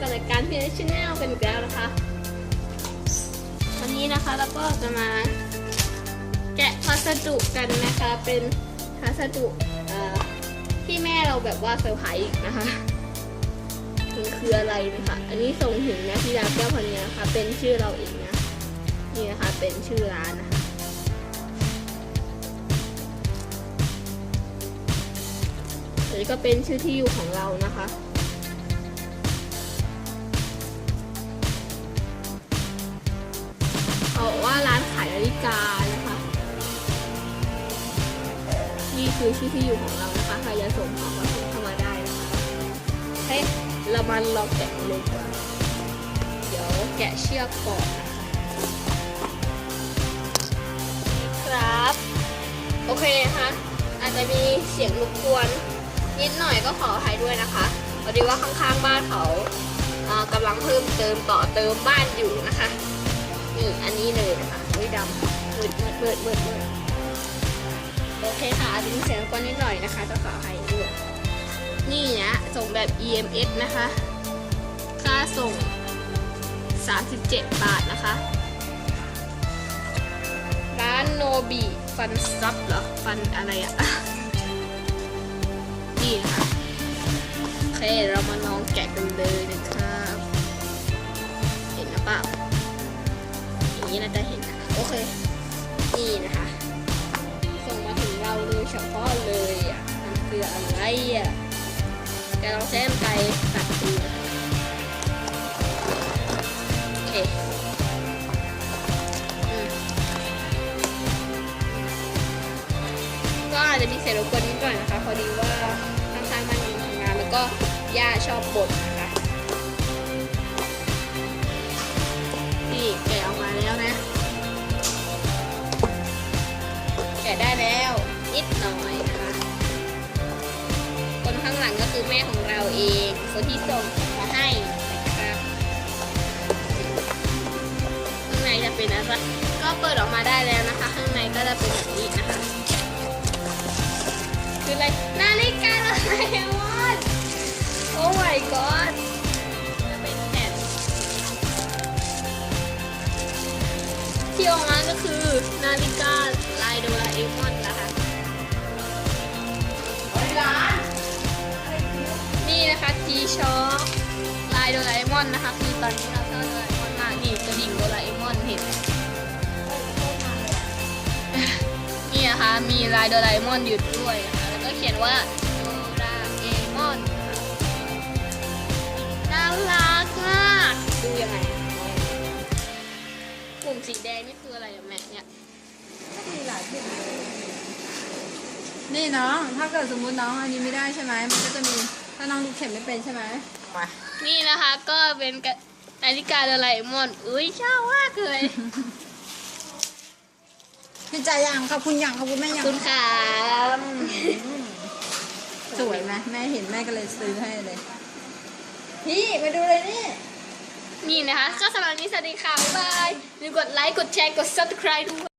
กับรายการพีเอชแนลกันอีกแล้วนะคะ วันนี้นะคะเราก็จะมาแกะพัสดุกันนะคะ เป็นพัสดุที่แม่เราแบบว่าเซอร์ไพรส์อีกนะคะมันคืออะไรนะคะอันนี้ส่งถึงนะที่ดาวแก้วพันนี้นะคะ เป็นชื่อเราเองนะ นี่นะคะ เป็นชื่อร้านนะคะอันนี้ก็เป็นชื่อที่อยู่ของเรานะคะ คือชื่ที่อยู่ของเรานะคะใครจะส่งของก็ส่งเข้ามาได้นะคะเฮ้ยเรามาลองแกะลยดีกเดี๋ยวแกะเชือกก่อนนะคะครับ โอเคนะคะอาจจะมีเสียงรบกวนนิดหน่อยก็ขออภัยด้วยนะคะพอดีว่าข้างๆบ้านเขาเอ่อกำลังเพิ่มเติมต่อเติมบ้านอยู่นะคะนี่อันนี้เลยนะคะอุ้ยดำมืดมืดมืดมืดมืด จจะมีเสียงรบกวนนิดหน่อยนะคะต้องขออภัยด้วยนี่นะส่งแบบ EMS นะคะ ค่าส่ง 37 บาทนะคะ ร้านโนบิฟันซับเหรอ ฟันอะไรอะนี่นะคะโอเคเรามาลองแกะกันเลยนะครับ เห็นหรือเปล่าอย่างนี้เราจะเห็นนะโอเค นี่นะคะ เฉพาะเลยอะ มันคืออะไรอะแกลองใช้กรรไกตัดดูโอเคอืมก็อาจจะมีเสียงรบกวนนิดหน่อยนะคะ พอดีว่าข้างๆมันทำงานแล้วก็ย่าชอบบ่น นิดหน่อยนะคะคนข้างหลังก็คือแม่ของเราเอง คนที่ส่งมาให้นะครับข้างในจะเป็นอะไรก็เปิดออกมาได้แล้วนะคะ ข้างในก็จะเป็นแบบนี้นะคะคืออะไรนาฬิกาอะไรวะโอ้ my god ที่ออกมาก็คือนาฬิกาลายโดราเอมอนนะคะ G Shock ลายโดราเอมอนนะคะ คือตอนนี้เราชอบโดราเอมอนมากนี่กระดิ่งโดราเอมอนเห็นนี่นะคะมีลายโดราเอมอนอยู่ด้วยนะคะแล้วก็เขียนว่าโดราเอมอนน่ารักมากดูยังไงกลุ่มสีแดงนี่คืออะไรอะแม่เนี่ยนี่น้อง ถ้าเกิดสมมุติน้องอันนี้ไม่ได้ใช่ไหมมันก็จะมี ถ้าน้องดูเข็มไม่เป็นใช่ไหมนี่นะคะก็เป็นกะนาฬิกาโดราเอมอน อุ้ยชอบมากเลยพี่ใจยังขอบคุณยังขอบคุณแม่ขอบยังคุณค่ะสวยไหมแม่เห็นแม่ก็เลยซื้อให้เลย พี่มาดูเลยนี่ นี่นะคะ ก็สำหรับวันนี้สวัสดีค่ะ บ๊ายบายอย่าลืมกดไลค์ กดแชร์ กด subscribe ด้วย